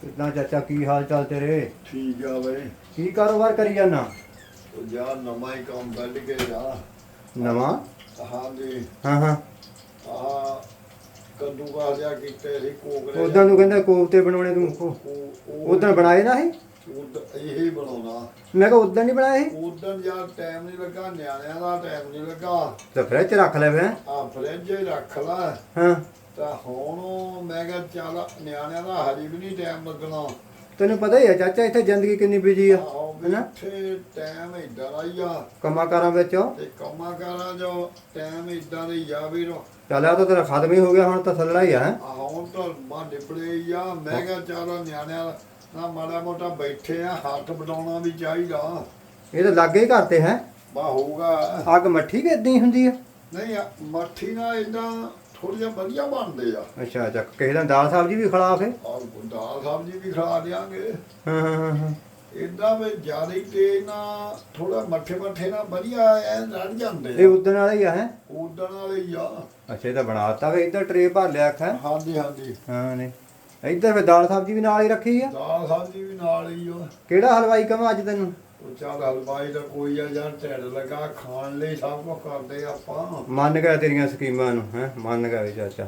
ਕਿੱਦਾਂ ਚਾਚਾ ਕੀ ਹਾਲ ਚਾਲ ਤੇਰੇ? ਠੀਕ ਆ ਬਈ। ਕੀ ਕਾਰੋਬਾਰ ਕਰੀ ਜਾਣਾ ਉਹ ਜਾ ਨਵਾਂ ਹੀ ਕੰਮ ਕੱਢ ਕੇ ਜਾ। ਨਵਾਂ? ਹਾਂ ਜੀ। ਹਾਂ ਹਾਂ। ਆ ਕੱਦੂ ਜਾ ਕੀਤੇ ਸੀ ਕੋਕਰੇ ਉਦਾਂ ਤੂੰ ਕਹਿੰਦਾ ਕੋਫਤੇ ਬਣਾਉਣੇ ਤੂੰ। ਉਦਾਂ ਬਣਾਏ ਨਾ ਇਹ? ਇਹ ਬਣਾਉਣਾ। ਮੈਂ ਕਿਹਾ ਉਦਾਂ ਨਹੀਂ ਬਣਾਏ ਇਹ? ਉਦੋਂ ਯਾਰ ਟਾਈਮ ਨਹੀਂ ਲੱਗਾ ਨਿਆਣਿਆਂ ਦਾ ਟਾਈਮ ਨਹੀਂ ਲੱਗਾ। ਤੇ ਫ੍ਰਿਜ 'ਚ ਰੱਖ ਲੈ ਫਿਰ। ਆ ਫਰਿੱਜ ਹੀ ਰੱਖ ਲੈ। ਹਾਂ। ਤਾਂ ਹੁਣ ਮੈਂ ਕਿਹਾ ਚੱਲ ਨਿਆਣਿਆਂ ਦਾ ਹਜੇ ਵੀ ਨਹੀਂ ਟਾਈਮ ਲੱਗਣਾ। ਤੈਨੂੰ ਪਤਾ ਹੀ ਆ ਚਾਚਾ ਇੱਥੇ ਜ਼ਿੰਦਗੀ ਕਿੰਨੀ ਬਿਜ਼ੀ ਆ ਹੈਨਾ? ਇੱਥੇ ਟਾਈਮ ਇਦਾਂ ਦਾ ਹੀ ਆ। ਕੰਮਾਂ ਕਾਰਾਂ ਵਿੱਚ ਤੇ ਕੰਮਾਂ ਕਾਰਾਂ ਜੋ ਟਾਈਮ ਇਦਾਂ ਦੇ ਆ ਵੀ ਰੋ ਚੱਲ ਆ ਤਾਂ ਤੇਰਾ ਖਤਮ ਹੀ ਹੋ ਗਿਆ ਹੁਣ ਤਾਂ ਥੱਲੜਾ ਹੀ ਆ ਹੈਂ? ਹੁਣ ਤਾਂ ਮਾ ਹੀ ਆ। ਮੈਂ ਕਿਹਾ ਚੱਲ ਨਿਆਣਿਆਂ ਨਾ ਮਾੜਾ ਮੋਟਾ ਬੈਠੇ ਆ ਹੱਥ ਵਡਾਉਣਾ ਵੀ ਚਾਹੀਦਾ। ਇਹ ਤਾਂ ਲੱਗੇ ਹੀ ਕਰਤੇ ਹੈ? ਬਾ ਹੋਊਗਾ। ਅੱਗ ਮੱਠੀ ਕਿ ਏਦਾਂ ਹੀ ਹੁੰਦੀ ਆ? ਨਹੀਂ ਆ, ਮੱਠੀ ਨਾਲ ਇਦਾਂ ਥੋੜੀ ਜਿਹਾ ਵਧੀਆ ਬਣਦੇ ਆ। ਅੱਛਾ ਅੱਛਾ ਕਿਸੇ ਦਿਨ ਦਾਲ ਸਬਜ਼ੀ ਵੀ ਖਿਲਾ ਫੇ ਆ ਦਾਲ ਸਬਜ਼ੀ ਵੀ ਖਾ ਦਿਆਂਗੇ। ਹਾਂ ਹਾਂ ਹਾਂ ਹਾਂ। ਇਦਾਂ ਵੀ ਜ਼ਿਆਦਾ ਹੀ ਤੇ ਨਾ ਥੋੜਾ ਮੱਠੇ ਮੱਠੇ ਨਾਲ ਵਧੀਆ ਐ ਰੜ ਜਾਂਦੇ ਇਹ ਉਦਣ ਵਾਲਾ ਹੀ ਆ ਹੈ? ਉਦਣ ਵਾਲੇ ਹੀ ਆ। ਅੱਛਾ ਇਹ ਤਾਂ ਬਣਾਤਾ ਵੇ ਇੱਧਰ ਟਰੇ ਭਰ ਲਿਆ ਖਾ ਹਾਂਜੀ ਹਾਂਜੀ। ਹਾਂ ਨੇ ਇੱਧਰ ਫੇ ਦਾਲ ਸਬਜ਼ੀ ਵੀ ਨਾਲ ਹੀ ਰੱਖੀ ਆ? ਦਾਲ ਸਬਜ਼ੀ ਵੀ ਨਾਲ ਹੀ ਆ। ਕਿਹੜਾ ਹਲਵਾਈ ਕਵਾਂ ਅੱਜ ਤੈਨੂੰ? ਉਹ ਚੱਲ ਹਲਵਾਈ ਦਾ ਕੋਈ ਆ ਜਾਂ ਢਿੱਡ ਲਗਾ, ਖਾਣ ਲਈ ਸਭ ਕੁਝ ਕਰਦੇ ਆਪਾਂ। ਮੰਨ ਗਿਆ ਤੇਰੀਆਂ ਸਕੀਮਾਂ ਨੂੰ, ਹੈ? ਮੰਨ ਗਿਆ ਵੀ ਚਾਚਾ।